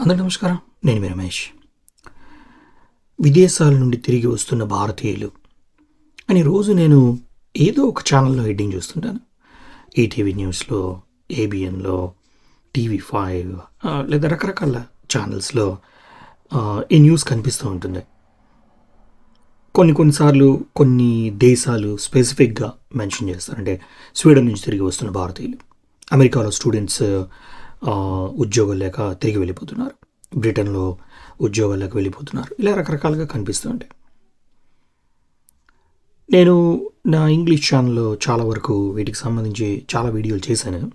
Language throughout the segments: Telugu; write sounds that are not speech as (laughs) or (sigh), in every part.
అందరికీ నమస్కారం. నేను మీ రమేష్. విదేశాల నుండి తిరిగి వస్తున్న భారతీయులు. అని రోజు నేను ఏదో ఒక ఛానల్లో హెడ్డింగ్ చూస్తుంటాను. ఈటీవీ న్యూస్లో ఏబిఎన్లో టీవీ ఫైవ్ లేదా రకరకాల ఛానల్స్లో ఈ న్యూస్ కనిపిస్తూ ఉంటుంది. కొన్ని కొన్నిసార్లు కొన్ని దేశాలు స్పెసిఫిక్గా మెన్షన్ చేస్తారు. అంటే స్వీడన్ నుంచి తిరిగి వస్తున్న భారతీయులు. అమెరికాలో స్టూడెంట్స్ ఉద్యోగం లేక తిరిగి వెళ్ళిపోతున్నారు. బ్రిటన్లో ఉద్యోగాలు లేక వెళ్ళిపోతున్నారు. ఇలా రకరకాలుగా కనిపిస్తూ ఉంటాయి. నేను నా ఇంగ్లీష్ ఛానల్లో చాలా వరకు వీటికి సంబంధించి చాలా వీడియోలు చేశాను.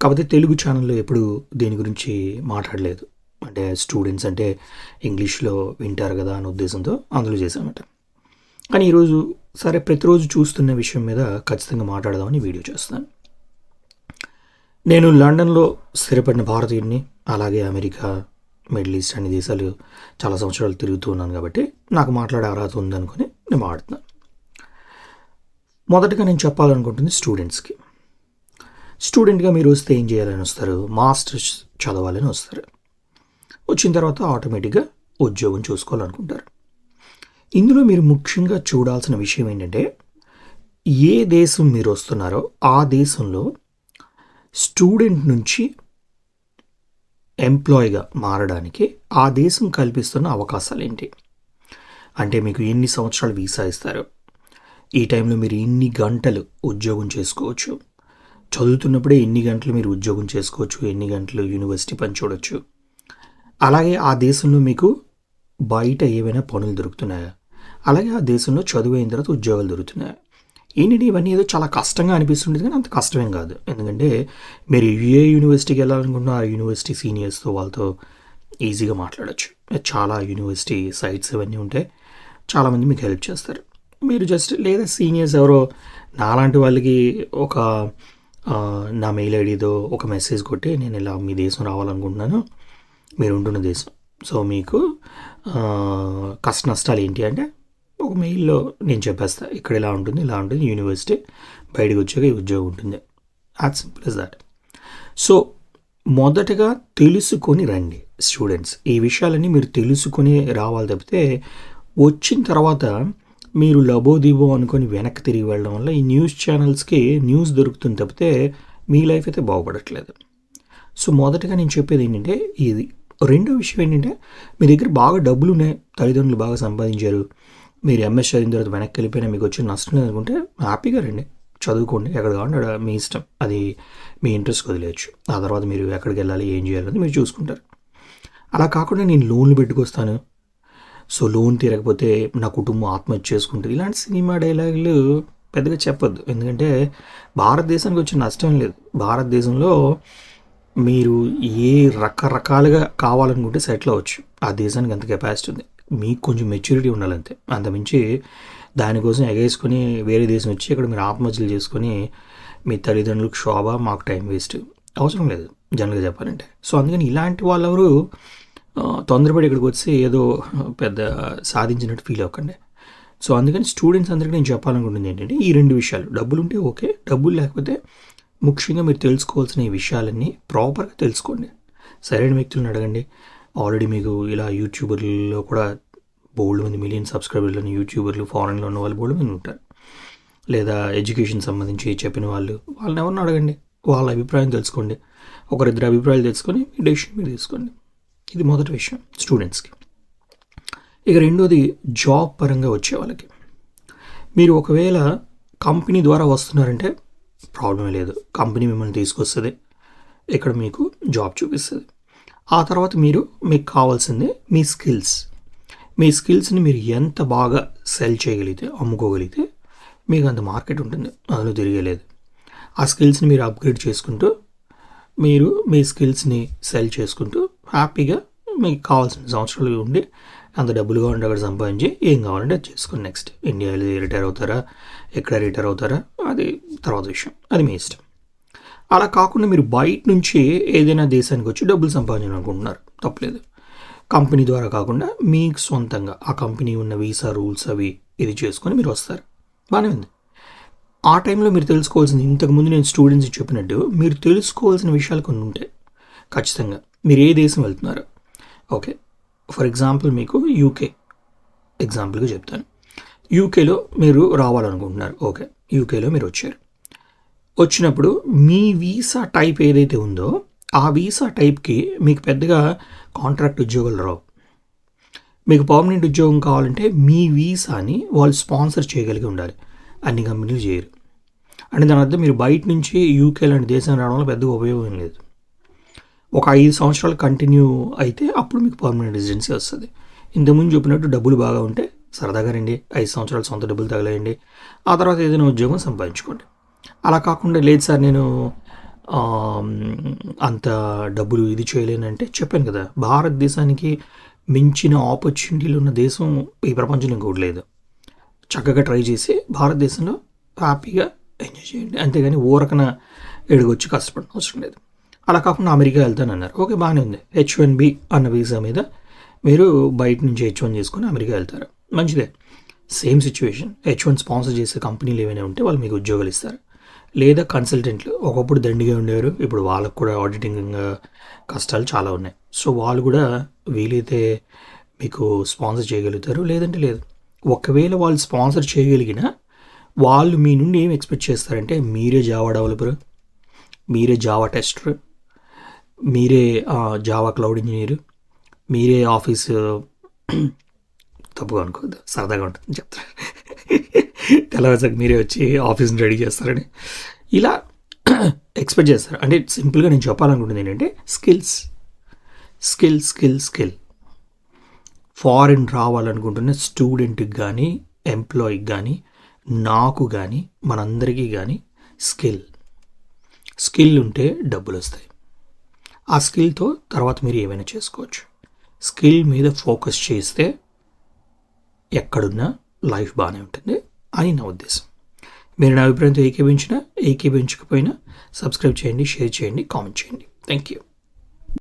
కాకపోతే తెలుగు ఛానల్లో ఎప్పుడు దీని గురించి మాట్లాడలేదు. అంటే స్టూడెంట్స్ అంటే ఇంగ్లీష్లో వింటారు కదా అనే ఉద్దేశంతో అందులో చేశామట కానీ ఈరోజు సరే ప్రతిరోజు చూస్తున్న విషయం మీద ఖచ్చితంగా మాట్లాడదామని వీడియో చేస్తాను నేను లండన్లో స్థిరపడిన భారతీయుడిని అలాగే అమెరికా మిడిల్ ఈస్ట్ అనే దేశాలు చాలా సంవత్సరాలు తిరుగుతూ ఉన్నాను కాబట్టి నాకు మాట్లాడే అర్హత ఉందనుకుని నేను మాట్లాడుతున్నాను. మొదటగా నేను చెప్పాలనుకుంటుంది స్టూడెంట్స్కి. స్టూడెంట్గా మీరు వస్తే ఏం చేయాలని వస్తారు? మాస్టర్స్ చదవాలని వస్తారు. వచ్చిన తర్వాత ఆటోమేటిక్గా ఉద్యోగం చూసుకోవాలనుకుంటారు. ఇందులో మీరు ముఖ్యంగా చూడాల్సిన విషయం ఏంటంటే ఏ దేశం మీరు వస్తున్నారో ఆ దేశంలో స్టూడెంట్ నుంచి ఎంప్లాయ్గా మారడానికి ఆ దేశం కల్పిస్తున్న అవకాశాలు ఏంటి అంటే మీకు ఎన్ని సంవత్సరాలు వీసా ఇస్తారు? ఈ టైంలో మీరు ఎన్ని గంటలు ఉద్యోగం చేసుకోవచ్చు? చదువుతున్నప్పుడే ఎన్ని గంటలు మీరు ఉద్యోగం చేసుకోవచ్చు? ఎన్ని గంటలు యూనివర్సిటీ పని చూడొచ్చు? అలాగే ఆ దేశంలో మీకు బయట ఏవైనా పనులు దొరుకుతున్నాయా? అలాగే ఆ దేశంలో చదువు అయిన తర్వాత ఉద్యోగాలు దొరుకుతున్నాయా? ఏంటంటే ఇవన్నీ ఏదో చాలా కష్టంగా అనిపిస్తుండేది కానీ అంత కష్టమేం కాదు. ఎందుకంటే మీరు ఏ యూనివర్సిటీకి వెళ్ళాలనుకుంటున్నా ఆ యూనివర్సిటీ సీనియర్స్తో వాళ్ళతో ఈజీగా మాట్లాడచ్చు. చాలా యూనివర్సిటీ సైట్స్ ఇవన్నీ ఉంటాయి చాలామంది మీకు హెల్ప్ చేస్తారు. మీరు జస్ట్ లేదా సీనియర్స్ ఎవరో నాలాంటి వాళ్ళకి ఒక నా మెయిల్ ఐడితో ఒక మెసేజ్ కొట్టి నేను ఇలా మీ దేశం రావాలనుకుంటున్నాను మీరు ఉంటున్న దేశం. సో మీకు కష్ట నష్టాలు ఏంటి అంటే ఒక మెయిల్లో నేను చెప్పేస్తా. ఇక్కడ ఇలా ఉంటుంది ఇలా ఉంటుంది యూనివర్సిటీ బయటకు వచ్చాక ఈ ఉద్యోగం ఉంటుంది. As simple is that so మొదటగా తెలుసుకొని రండి స్టూడెంట్స్. ఈ విషయాలన్నీ మీరు తెలుసుకొని రావాలి తప్పితే వచ్చిన తర్వాత మీరు లబోదిబో అనుకొని వెనక్కి తిరిగి వెళ్ళడం వల్ల ఈ న్యూస్ ఛానల్స్కి న్యూస్ దొరుకుతుంది తప్పితే మీ లైఫ్ అయితే బాగుపడట్లేదు. సో మొదటగా నేను చెప్పేది ఏంటంటే ఇది. రెండో విషయం ఏంటంటే మీ దగ్గర బాగా డబ్బులు ఉన్నాయి తల్లిదండ్రులు బాగా సంపాదించారు. మీరు ఎంఎస్ చదివిన తర్వాత వెనక్కి వెళ్ళిపోయినా మీకు వచ్చిన నష్టం లేదనుకుంటే హ్యాపీగా రండి. చదువుకోండి. ఎక్కడ కావాలంటే అక్కడ. మీ ఇష్టం. అది మీ ఇంట్రెస్ట్ వదిలేయచ్చు. ఆ తర్వాత మీరు ఎక్కడికి వెళ్ళాలి ఏం చేయాలని మీరు చూసుకుంటారు. అలా కాకుండా నేను లోన్లు పెట్టుకొస్తాను. సో లోన్ తీరకపోతే నా కుటుంబం ఆత్మహత్య చేసుకుంటుంది. ఇలాంటి సినిమా డైలాగులు పెద్దగా చెప్పొద్దు. ఎందుకంటే భారతదేశానికి వచ్చిన నష్టం లేదు. భారతదేశంలో మీరు ఏ రకరకాలుగా కావాలనుకుంటే సెటిల్ అవ్వచ్చు. ఆ దేశానికి అంత కెపాసిటీ ఉంది. మీకు కొంచెం మెచ్యూరిటీ ఉండాలంతే. అంతమించి దానికోసం ఎగేసుకొని వేరే దేశం వచ్చి ఇక్కడ మీరు ఆత్మహత్యలు చేసుకొని మీ తల్లిదండ్రులకు శోభ మాకు టైం వేస్ట్ అవసరం లేదు జనరల్గా చెప్పాలంటే. సో అందుకని ఇలాంటి వాళ్ళెవరు తొందరపడి ఇక్కడికి వచ్చి ఏదో పెద్ద సాధించినట్టు ఫీల్ అవ్వకండి. సో అందుకని స్టూడెంట్స్ అందరికీ నేను చెప్పాలనుకుంటుంది ఏంటంటే ఈ రెండు విషయాలు. డబ్బులు ఉంటే ఓకే డబ్బులు లేకపోతే ముఖ్యంగా మీరు తెలుసుకోవాల్సిన ఈ విషయాలన్నీ ప్రాపర్గా తెలుసుకోండి. సరైన వ్యక్తులను అడగండి. ఆల్రెడీ మీకు ఇలా యూట్యూబర్లలో కూడా బోల్డ్ మంది మిలియన్ సబ్స్క్రైబర్లను యూట్యూబర్లు ఫారెన్లో ఉన్న వాళ్ళు బోల్డ్ మంది ఉంటారు. లేదా ఎడ్యుకేషన్ సంబంధించి చెప్పిన వాళ్ళు వాళ్ళని ఎవరిని అడగండి? వాళ్ళ అభిప్రాయం తెలుసుకోండి. ఒకరిద్దరు అభిప్రాయాలు తెలుసుకొని మీ డెసిషన్ మీరు తీసుకోండి. ఇది మొదటి విషయం స్టూడెంట్స్కి ఇక రెండోది జాబ్ పరంగా వచ్చే వాళ్ళకి. మీరు ఒకవేళ కంపెనీ ద్వారా వస్తున్నారంటే ప్రాబ్లమే లేదు. కంపెనీ మిమ్మల్ని తీసుకొస్తుంది. ఇక్కడ మీకు జాబ్ చూపిస్తుంది. ఆ తర్వాత మీరు మీకు కావాల్సింది మీ స్కిల్స్. మీ స్కిల్స్ని మీరు ఎంత బాగా సెల్ చేయగలిగితే అమ్ముకోగలిగితే మీకు అంత మార్కెట్ ఉంటుంది అందులో తిరిగేలేదు. ఆ స్కిల్స్ని మీరు అప్గ్రేడ్ చేసుకుంటూ మీరు మీ స్కిల్స్ని సెల్ చేసుకుంటూ హ్యాపీగా మీకు కావాల్సిన సంవత్సరాలు ఉండి అంత డబ్బులు కావాలంటే అక్కడ సంపాదించి ఏం కావాలంటే అది చేసుకోండి. నెక్స్ట్ ఇండియాలో రిటైర్ అవుతారా? ఎక్కడ రిటైర్ అవుతారా? అది తర్వాత విషయం. అది మీ ఇష్టం. అలా కాకుండా మీరు బయట నుంచి ఏదైనా దేశానికి వచ్చి డబ్బులు సంపాదించాలనుకుంటున్నారు. తప్పలేదు. కంపెనీ ద్వారా కాకుండా మీకు సొంతంగా ఆ కంపెనీ ఉన్న వీసా రూల్స్ అవి ఇది చేసుకొని మీరు వస్తారు. బాగానే ఉంది. ఆ టైంలో మీరు తెలుసుకోవాల్సింది ఇంతకుముందు నేను స్టూడెంట్స్ చెప్పినట్టు మీరు తెలుసుకోవాల్సిన విషయాలు కొన్ని ఉంటాయి ఖచ్చితంగా మీరు ఏ దేశం వెళ్తున్నారు. ఓకే. ఫర్ ఎగ్జాంపుల్ మీకు యూకే ఎగ్జాంపుల్గా చెప్తాను. యూకేలో మీరు రావాలనుకుంటున్నారు. ఓకే. యూకేలో మీరు వచ్చారు. వచ్చినప్పుడు మీ వీసా టైప్ ఏదైతే ఉందో ఆ వీసా టైప్కి మీకు పెద్దగా కాంట్రాక్ట్ ఉద్యోగాలు రావు. మీకు పర్మనెంట్ ఉద్యోగం కావాలంటే మీ వీసాని వాళ్ళు స్పాన్సర్ చేయగలిగి ఉండాలి. అన్ని కంపెనీలు చేయరు. అంటే దాని అర్థం మీరు బయట నుంచి యూకే లాంటి దేశం రావడం వల్ల పెద్దగా ఉపయోగం లేదు. ఒక ఐదు సంవత్సరాలు కంటిన్యూ అయితే అప్పుడు మీకు పర్మనెంట్ రెసిడెన్సీ వస్తుంది. ఇంతకుముందు చెప్పినట్టు డబ్బులు బాగా ఉంటే సరదాగా రండి ఐదు సంవత్సరాలు సొంత డబ్బులు తగలేయండి. ఆ తర్వాత ఏదైనా ఉద్యోగం సంపాదించుకోండి. అలా కాకుండా లేదు సార్ నేను అంత డబ్బులు ఇది చేయలేనంటే చెప్పాను కదా భారతదేశానికి మించిన ఆపర్చునిటీలు ఉన్న దేశం ఈ ప్రపంచం ఇంకోటి లేదు. చక్కగా ట్రై చేసి భారతదేశంలో హ్యాపీగా ఎంజాయ్ చేయండి. అంతేగాని ఊరకన ఎడుగొచ్చి కష్టపడిన అవసరం లేదు. అలా కాకుండా అమెరికా వెళ్తానన్నారు ఓకే బాగానే ఉంది. హెచ్ వన్ బి అన్న వీసా మీద మీరు బయట నుంచి హెచ్ వన్ చేసుకొని అమెరికా వెళ్తారు. మంచిదే. Same situation H one sponsor చేసే కంపెనీలు ఏమైనా ఉంటే వాళ్ళు మీకు ఉద్యోగాలు ఇస్తారు. లేదా కన్సల్టెంట్లు ఒకప్పుడు దండిగా ఉండేవారు. ఇప్పుడు వాళ్ళకు కూడా ఆడిటింగ్ కష్టాలు చాలా ఉన్నాయి. సో వాళ్ళు కూడా వీలైతే మీకు స్పాన్సర్ చేయగలుగుతారు. లేదంటే లేదు. ఒకవేళ వాళ్ళు స్పాన్సర్ చేయగలిగినా వాళ్ళు మీ నుండి ఏం ఎక్స్పెక్ట్ చేస్తారంటే మీరే జావా డెవలపర్ మీరే జావా టెస్టర్ మీరే జావా క్లౌడ్ ఇంజనీర్ మీరే ఆఫీస్ (clears throat) తప్పుగా అనుకోవద్దు. సరదాగా ఉంటుంది. చెప్తారు (laughs) తెల్లవారుసారి మీరే వచ్చి ఆఫీస్ని రెడీ చేస్తారని. ఇలా ఎక్స్పెక్ట్ చేస్తారు. అంటే సింపుల్గా నేను చెప్పాలనుకుంటుంది ఏంటంటే skills. Skill skill skill. Foreign రావాలనుకుంటున్న స్టూడెంట్కి కానీ ఎంప్లాయీకి కానీ నాకు కానీ మనందరికీ కానీ స్కిల్. స్కిల్ ఉంటే డబ్బులు వస్తాయి. ఆ స్కిల్తో తర్వాత మీరు ఏమైనా చేసుకోవచ్చు. స్కిల్ మీద ఫోకస్ చేస్తే ఎక్కడున్నా లైఫ్ బాగానే ఉంటుంది. అని నా ఉద్దేశం. మీరు నా అభిప్రాయంతో ఏకీభించినా ఏకీభించకపోయినా సబ్స్క్రైబ్ చేయండి షేర్ చేయండి కామెంట్ చేయండి. Thank you